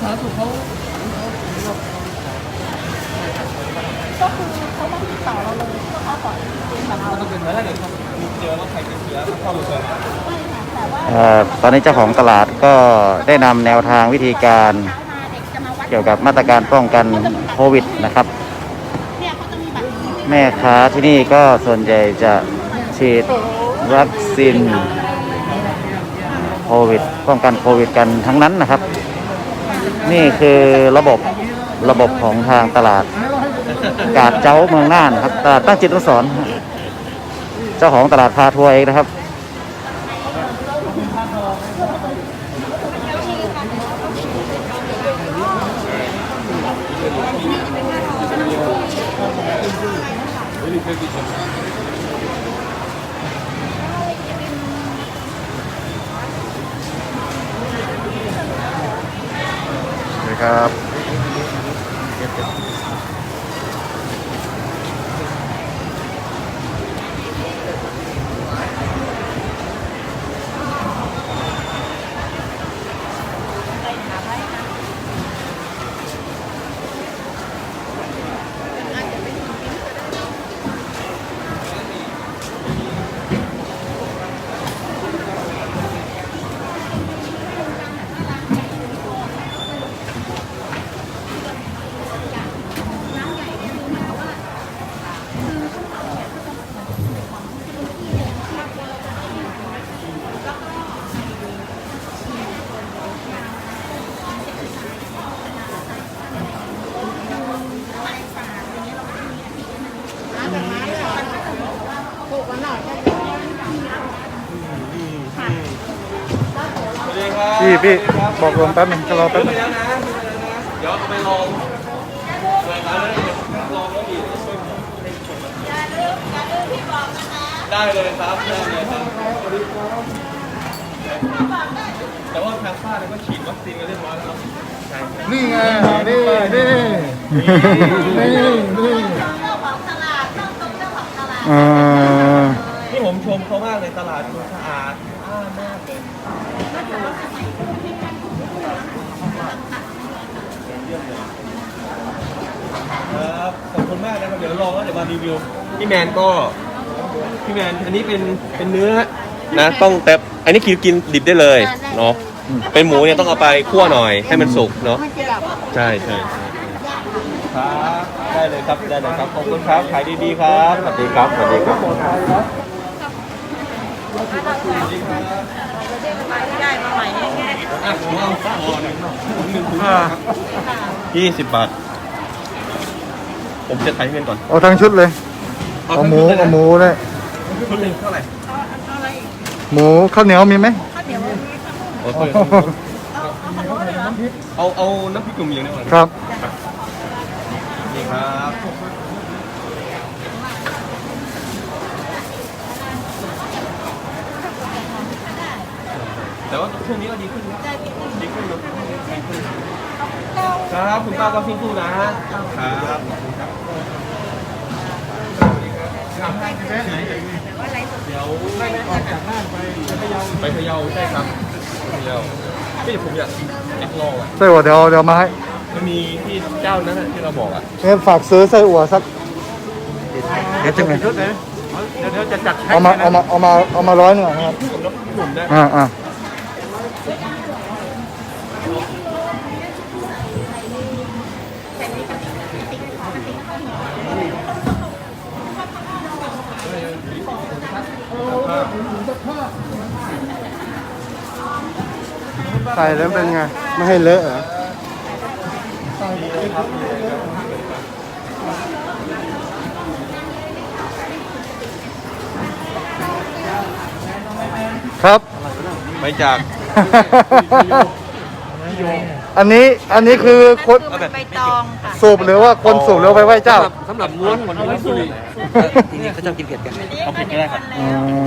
สาธุขเขาเขาก็คือเขามาติดต่อเราเลยเพื่อเขาขอคุยกับเราต้องเป็นเหมือนถ้าเกิดเขาเจอว่าใครเป็นเชื้อเข้ามาเจอไม่ค่ะแต่ว่าเอ่อตอนนี้เจ้าของตลาดก็ได้นำแนวทางวิธีการเช้ามาเด็กจะมาวัดเกี่ยวกับมาตรการป้องกันโควิดนะครับ เนี่ยเขาจะมีบัตรนี้แม่ค้าที่นี่ก็ส่วนใหญ่จะฉีดวัคซีนโควิดป้องกันโควิดกันทั้งนั้นนะครับ นี่คือระบบระบบของทางตลาด กาดเจ้าเมืองน่านครับตลาดตั้งจิตอนุสรณ์ครับเจ้าของตลาดพาทัวร์เองนะครับ ครับ พี่บอกลมแป๊บหนึงจะรอแป๊บนึงไปแล้วนะเดี๋ยวเอาไปลองเลยนะลองแล้วดีช่วยผมได้เลยครับได้เลยครับแต่ว่าทางฝ้าเนี่ยก็ฉีดวัคซีนกันเรียบร้อยแล้วครับใช่ครับนี่ไงนี่นี่นี่นี่เอ่อนี่ผมชมเขามากเลยตลาดดูสะอาดสะอาดมากเลย มารีวิวพี่แมนก็พี่แมนอันนี้เป็นเป็นเนื้อนะต้องแต่อันนี้คือกินดิบได้เลยเนาะเป็นหมูเนี่ยต้องเอาไปคั่วหน่อยให้มันสุกเนาะใช่ใช่ใช่ครับได้เลยครับได้เลยครับขอบคุณครับขายดีๆครับสวัสดีครับสวัสดีครับอะผมเอาข้าวอ่อนหนึ่งถุงยี่สิบบาท ผมจะไถ่ายเงินก่อนเอาทั้งชุดเลย เอาหมูเอาหมูเลย ชุดหนึ่งเท่าไหร่หมูข้าวเหนียวมีไหมโอเคเอาเอาน้ำพริกหนุ่มอย่างนี้ก่อนครับ นี่ครับแต่ว่าช่วงนี้ก็ดีขึ้นนะดีขึ้นเนอะดีขึ้น ครับคุณป้าก็สู้ๆนะครับครับเดี๋ยวไม่ไม่ออกจากบ้านไปพะเยาไปพะเยาใช่ครับพะเยาที่ผมอยากอยากลองอะไส้อั่วเดี๋ยวเดี๋ยวมาให้มันมีที่เจ้านั้นน่ะที่เราบอกอะงั้นฝากซื้อไส้อั่วสักเดี๋ยวจะไงเดี๋ยวเดี๋ยวจะจัดเอามาเอามาเอามาเอามาร้อยหนึ่งนะครับผมน้ำผมได้อ่าอ่า ใส่แล้วเป็นไง ไม่ให้เลอะเหรอครับ ไปจาก อันนี้อันนี้คือคนคือเป็นใบตองค่ะสูบหรือว่าคนสูบหรือไปไหว้เจ้า สำหรับม้วนคนที่สุริที่นี่เขาชอบกินเผ็ดกัน เอาผิดก็ได้ครับ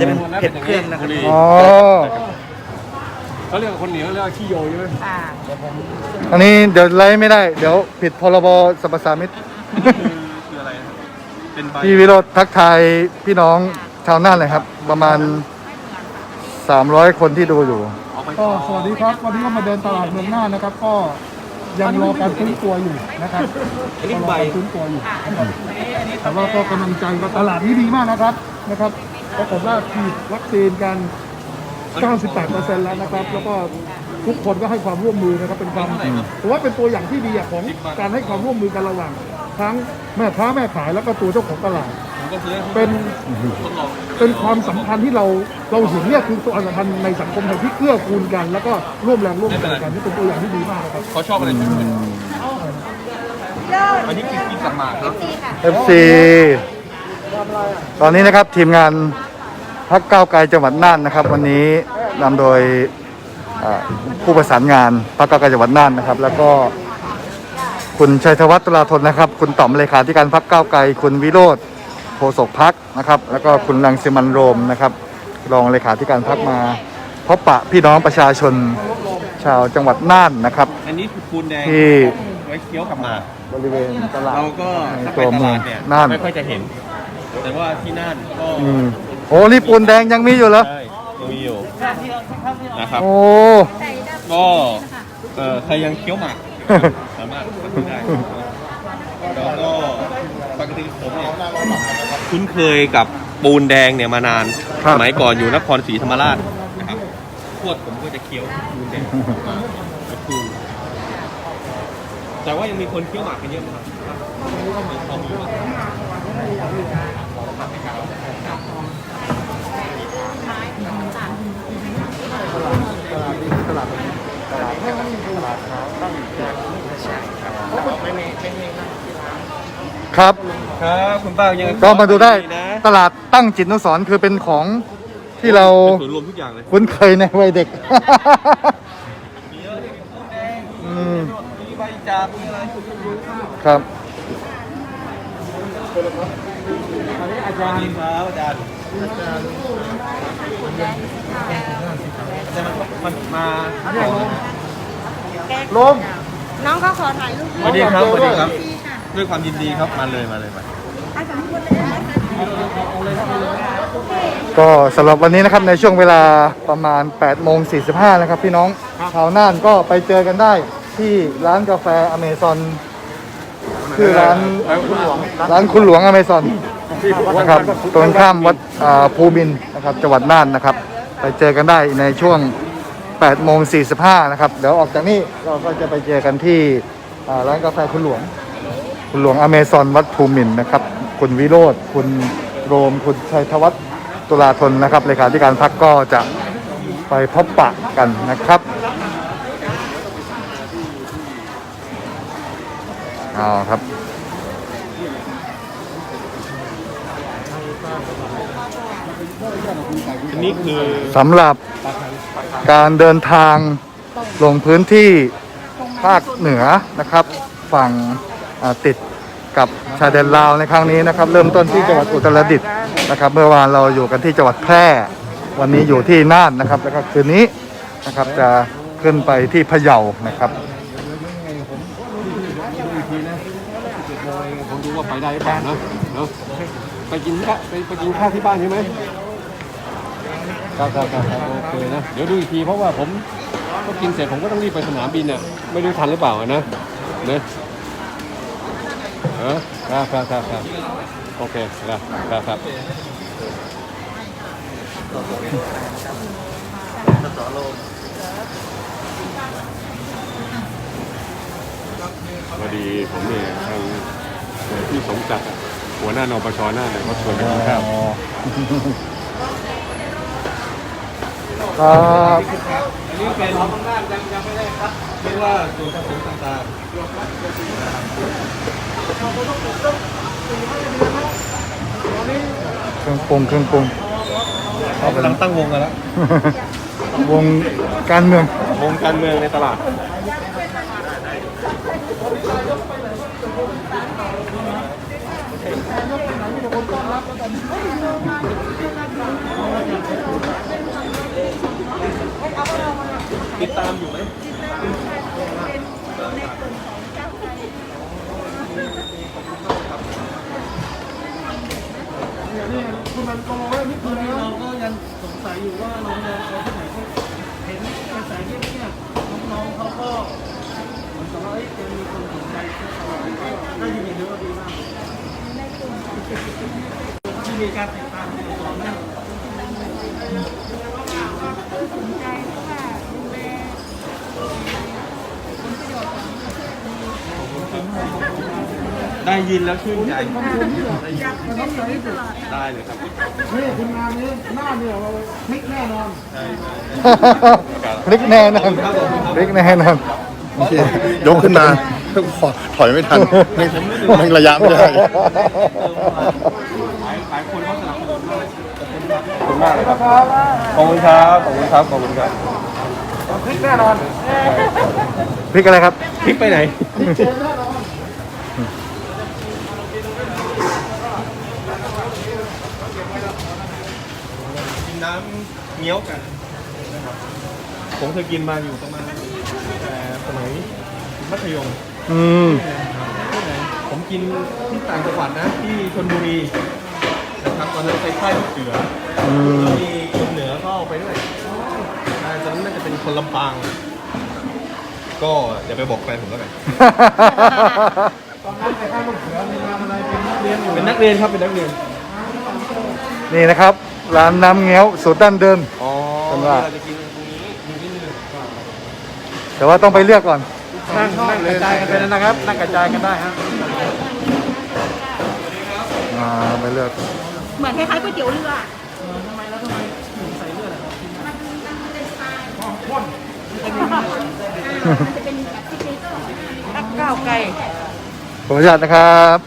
จะเป็นเผ็ดเครื่องนะครับ อ๋อ เขาเรียกว่าคนเหนียวเรียกว่าขี้โยใช่ไหมอ่าอันนี้เดี๋ยวไลฟ์ไม่ได้ เดี๋ยวผิดพรบสรรพสามิต คือคืออะไรนะครับเป็นใบพี่วิโรธทักทายพี่น้องชาวน่านเลยครับ ประมาณ 300 คนที่ดูอยู่ เอาไปก็สวัสดีครับวันนี้ก็มาเดินตลาดเมืองน่านนะครับ ก็ยังรอการฟื้นตัวอยู่นะครับอันนี้รอใบการฟื้นตัวอยู่นะครับแต่ว่าก็กำลังใจกับตลาดนี้ดีมากนะครับนะครับปรากฏว่าฉีดวัคซีนกัน 98%แล้วนะครับ แล้วก็ทุกคนก็ให้ความร่วมมือนะครับ เป็นความถือว่าเป็นตัวอย่างที่ดีอะของการให้ความร่วมมือกันระหว่าง ทั้งแม่ค้าแม่ขายแล้วก็ตัวเจ้าของตลาดผมก็ซื้อให้เป็นทดลองเป็นความสัมพันธ์ที่เราเราเห็นเนี่ยคือตัวสัมพันธ์ในสังคมไทยที่เกื้อกูลกัน แล้วก็ร่วมแรงร่วมใจกันนี่เป็นตัวอย่างที่ดีมากนะครับเขาชอบอะไรที่เป็นอันนี้กินกินกับหมากครับ FC ตอนนี้นะครับทีมงาน พักก้าวไกลจังหวัดน่านนะครับ วันนี้นำโดยอ่าผู้ประสานงานพักก้าวไกลจังหวัดน่านนะครับ แล้วก็คุณชัยธวัฒน์ตุลาธนนะครับ คุณต่อมเลขาธิการพักก้าวไกล คุณวิโรธโฆษกพักนะครับ แล้วก็คุณรังสิมันต์โรมนะครับ รองเลขาธิการพักมาพบปะพี่น้องประชาชนชาวจังหวัดน่านนะครับ อันนี้คือปูนแดงที่ไว้เคี้ยวกับหมากบริเวณตลาดเราก็ถ้าไปตัวตเมือลางดเนี่ยน่านไม่ค่อยจะเห็น แต่ว่าที่น่านก็อืม โอ้นี่ปูนแดงยังมีอยู่เหรอ ใช่ยังมีอยู่นะครับ โอ้ ก็เอ่อใครยังเคี้ยวหมาก สามารถมาซื้อได้แล้วก็ปกติผมเนี่ยคุ้นเคยกับปูนแดงเนี่ยมานาน ครับ สมัยก่อนอยู่นครศรีธรรมราชนะครับพวดผมก็จะเคี้ยวปูนแดงก็คือแต่ว่ายังมีคนเคี้ยวหมากกันเยอะนะครับ มีความรู้ว่าครับ ครับคุณป้ายังก็มาดูได้นะตลาดตั้งจิตนุสรคือเป็นของที่เราเป็นศูนย์รวมทุกอย่างเลยคุ้นเคยในวัยเด็กมีใบจาบมีอะไรครับ อาจารย์ครับอาจารย์แต่มันมันมาลมน้องเขาขอถ่ายรูปสวัสดีครับสวัสดีครับดีค่ะด้วยความยินดีครับมาเลยมาเลยมาไปสองคนเลยนะคะก็สำหรับวันนี้นะครับในช่วงเวลาประมาณ8โมง45นะครับพี่น้องชาวน่านก็ไปเจอกันได้ที่ร้านกาแฟอเมซอน คือร้านร้านคุณหลวงอเมซอนนะครับตรงข้ามวัดอ่าภูมินนะครับจังหวัดน่านนะครับ ไปเจอกันได้ในช่วง8โมง45นะครับเดี๋ยวออกจากนี้เราก็จะไปเจอกันที่อ่าร้านกาแฟคุณหลวง คุณหลวงอเมซอนวัดภูมินนะครับ คุณวิโรธคุณโรมคุณชัยธวัฒน์ตุลาธนนะครับเลขาธิการพักก็จะไปพบปะกันนะครับ เอาครับอันนี้คือสำหรับการเดินทางลงพื้นที่ภาคเหนือนะครับ ฝั่งอ่าติดกับชายแดนลาวในครั้งนี้นะครับ เริ่มต้นที่จังหวัดอุตรดิตถ์นะครับ เมื่อวานเราอยู่กันที่จังหวัดแพร่ วันนี้อยู่ที่น่านนะครับ แล้วก็คืนนี้นะครับจะขึ้นไปที่พะเยานะครับ ผมดู ว่าไปได้หรือเปล่านะเนาะไปกินข้าวไปไปกินข้าวที่บ้านใช่ไหมครับครับครับครับโอเคนะเดี๋ยวดูอีกทีเพราะว่าผมก็กินเสร็จผมก็ต้องรีบไปสนามบินอะไม่รู้ทันหรือเปล่าอะนะนะเออครับครับครับครับโอเคครับครับครับพอดีผมเนี่ยทาง ที่สมจัดอะหัวหน้านปชหน้าเนี่ยเขาชวนไปกินข้าวครับอันนี้เป็นยังยังไม่ได้ครับเรียกว่าส่วนผสมต่างเครื่องปรุงเครื่องปรุงๆเขากำลังตั้งวงกันแล้ว วงการเมือง วงการเมืองในตลาด ติดตามอยู่ไหมเราก็ยังสงสัยอยู่ว่าน้องๆเขาที่ไหนเขาเห็นกระแสเงียบๆน้องๆเขาก็เหมือนกับว่าเอ้ยยังมีคนสนใจตลอดก็ยินดีด้วยว่าดีมาก มีการติดตามในต่อเนื่องสนใจเได้ยินแล้วชื่นใจได้เลยครับนี่คุณงานนี้หน้าเนี่ยเราพลิกแน่นอนพลิกแน่นอนพลิกแน่นอน ยกขึ้นมา ถอยไม่ทันแม่งแม่งระยะไม่ได้หลายหลายคนก็สนับสนุนมากขอบคุณมากเลยครับ ขอบคุณครับ ขอบคุณครับ ขอบคุณครับพลิกแน่นอนพลิกอะไรครับคลิปไปไหน กินน้ำเงี้ยวกันนะครับผมเคยกินมาอยู่ประมาณแต่สมัย มัธยมอืมผมกินที่ต่างจังหวัดนะที่ชนบุรีนะครับตอนนั้นไปค่ายลูกเสืออืมแล้วมีคนเหนือก็เอาไปด้วยใช่ตอนนั้นน่าจะเป็นคนลำปาง ก็อย่าไปบอกแฟนผมแล้วกัน ตอนนั้นไปข้างลูกเสือมีงานอะไรเป็นนักเรียนอยู่เป็นนักเรียนครับเป็นนักเรียน นี่นะครับ ร้านน้ำเงี้ยวสูตรดั้งเดิม อ๋อเป็นว่าเราจะกินตรงนี้มีที่นี่แต่ว่าต้องไปเลือกก่อน นั่งนั่งกระจายกันไปนะครับ นั่งกระจายกันได้ฮะอ่าไปเลือกเหมือนคล้ายๆก๋วยเตี๋ยวเรือทำไมแล้วทำไมถึงใส่เลือดอะครับมันมันเป็นสไตล์มันจะเป็นแบบซิกเนเจอร์ตักก้าวไก่ขออนุญาตนะครับ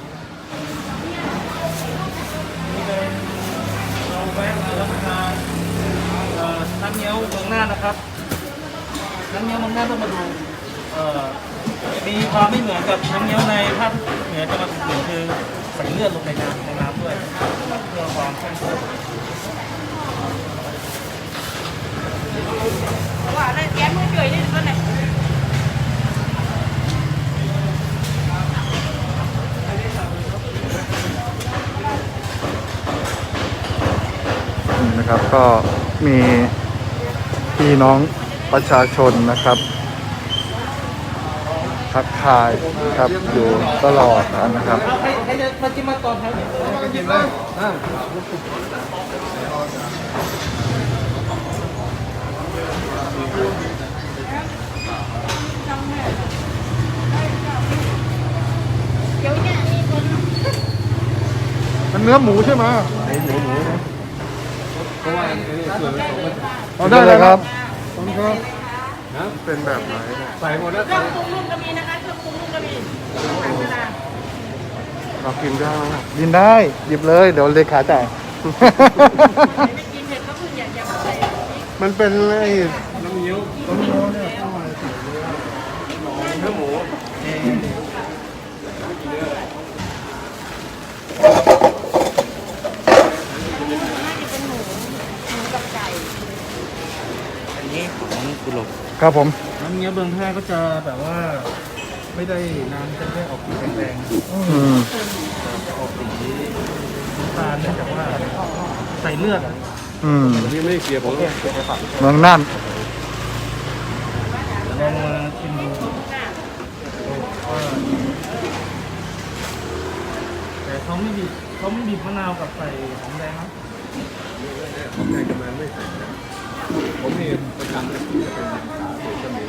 เราแวะมารับประทานเอ่อน้ำเงี้ยวเมืองน่านนะครับน้ำเงี้ยวเมืองน่านต้องมาดูเอ่อ มีความไม่เหมือนกับน้ำเงี้ยวในภาคเหนือจังหวัดอื่นคือใส่เลือดลงในน้ำในน้ำด้วยเพื่อความเข้มข้นว่าอะไรแก้มือเฉยนี่ก็ไหนนี่นะครับก็มีพี่น้องประชาชนนะครับ ทักทายนะครับอยู่ตลอดนะครับใครใครจะมากินมาก่อนครับมากินเลยอ่าเดี๋ยวเนี่ยมีคนมันเนื้อหมูใช่ไหมเพราะว่าไอ้ส่วนผสมมันเอาได้เลยครับผมครับ นะเป็นแบบไหนเนี่ยใส่หมดแล้วเครื่องปรุงรุ่นก็มีนะคะเครื่องปรุงรุ่นก็มีผ่านเวลาเรากินได้ไหมยินได้ หยิบเลยเดี๋ยวเลขาจ่าย ไม่กินเผ็ดก็คืออย่าอย่าใส่มันเป็นไอ้น้ำเงี้ยวต้มโมเนี่ยต้องมาใส่เนื้อหมู ครับผมน้ำเงี้ยวเบืองแพร่ก็จะแบบว่า ไม่ได้น้ำจะไม่ได้ออกสีแดงอืมๆจะออกสีน้ำตาลเนื่องจากว่าใส่เลือดอะอืมอันนี้ไม่ได้เกลียร์ผมเลยเมืองน่านลองมาชิมดูว่าแต่เขาไม่บีบเขาไม่บีบมะนาวกับใส่หอมแดงนะผมแทนกำนันไม่ใส่นะ ผมนี่ประจำจะเป็นสาเหตุเสมี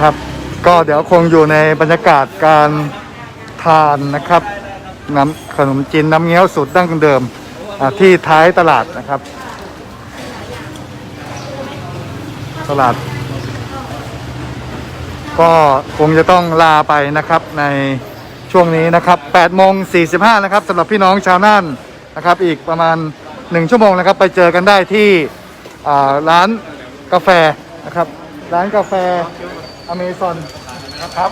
ครับ ก็เดี๋ยวคงอยู่ในบรรยากาศการทานนะครับน้ำขนมจีนน้ำเงี้ยวสูตรดั้งเดิมที่ท้ายตลาดนะครับ ตลาด ก็คงจะต้องลาไปนะครับในช่วงนี้นะครับ8โมง45นะครับสำหรับพี่น้องชาวน่านนะครับ อีกประมาณ 1 ชั่วโมงนะครับ ไปเจอกันได้ที่อ่าร้านกาแฟนะครับ ร้านกาแฟอเมซอนนะครับ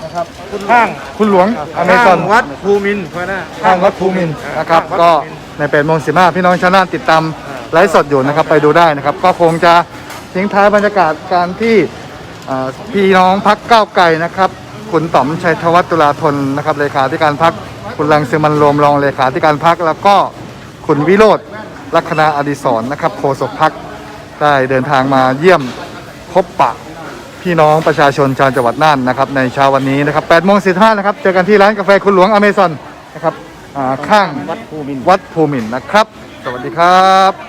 ข้างคุณหลวงอเมซอนวัดภูมินทร์เพราะนะข้างวัดภูมินทร์นะครับ ก็ใน8โมง15พี่น้องชาวนาติดตามไลฟ์สดอยู่นะครับ ไปดูได้นะครับ ก็คงจะทิ้งท้ายบรรยากาศการที่อ่า พี่น้องพักก้าวไกลนะครับ คุณต๋อมชัยธวัฒน์ตุลาธนนะครับเลขาธิการพักคุณรังสิมันต์โรมรองเลขาธิการพักแล้วก็คุณวิโรธลัคนาอดิศรนะครับโฆษกพักได้เดินทางมาเยี่ยมพบปะพี่น้องประชาชนชาวจังหวัดน่านนะครับในเช้าวันนี้นะครับ8โมง15นะครับเจอกันที่ร้านกาแฟคุณหลวงอเมซอนนะครับข้างวัดภูมินวัดภูมินนะครับ สวัสดีครับ